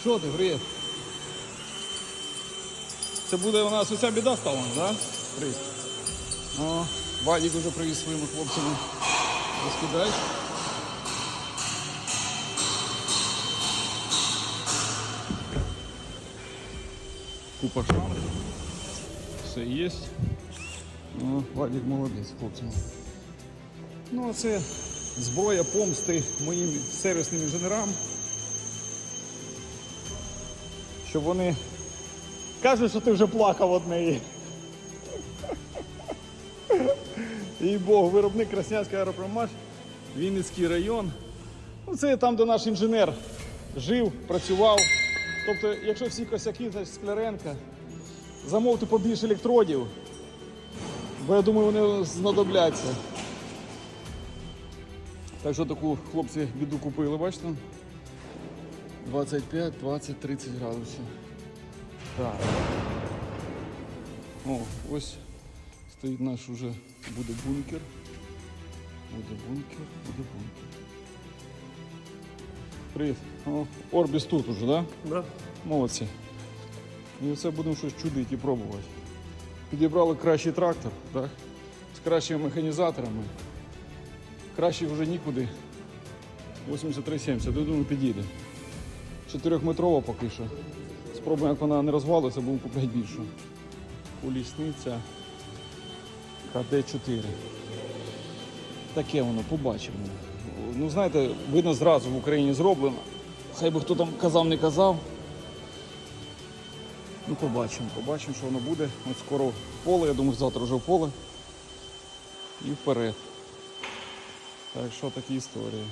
Що ти, привіт? Це буде у нас оця біда стала, так? Да? Привіт. О, Вадік уже привіз своїми хлопцями. Розкидай. Купа шам. Все є. О, Вадік молодець, хлопці. Ну, а це зброя помсти моїм сервісним інженерам. Щоб вони кажуть, що ти вже плакав од неї. І Бог, виробник Краснянський аеропромаш, Вінницький район. Ну, це там, де наш інженер жив, працював. Тобто, якщо всі косяки, значить Скляренка, замовте побільше електродів, бо я думаю, вони знадобляться. Так що таку хлопці біду купили, бачите? 25, 20, 30 градусів. Так. О, ось стоїть наш уже буде бункер. Буде бункер, буде бункер. Привіт. О, Орбіс тут уже, да? Да. Молодці. І оце будемо щось чудити і пробувати. Підібрали кращий трактор, так? з кращими механізаторами. Кращий вже нікуди. 83,70, я думаю, підійде. Чотирьохметрова поки що. Спробуємо, як вона не розвалиться, будемо купляти більшу. Колісниця КД-4. Таке воно, побачимо. Ну, знаєте, видно зразу в Україні зроблено. Хай би хто там казав, не казав. Ну, побачимо, побачимо, що воно буде. От скоро в поле, я думаю, завтра вже в поле. І вперед. Так що такі історії.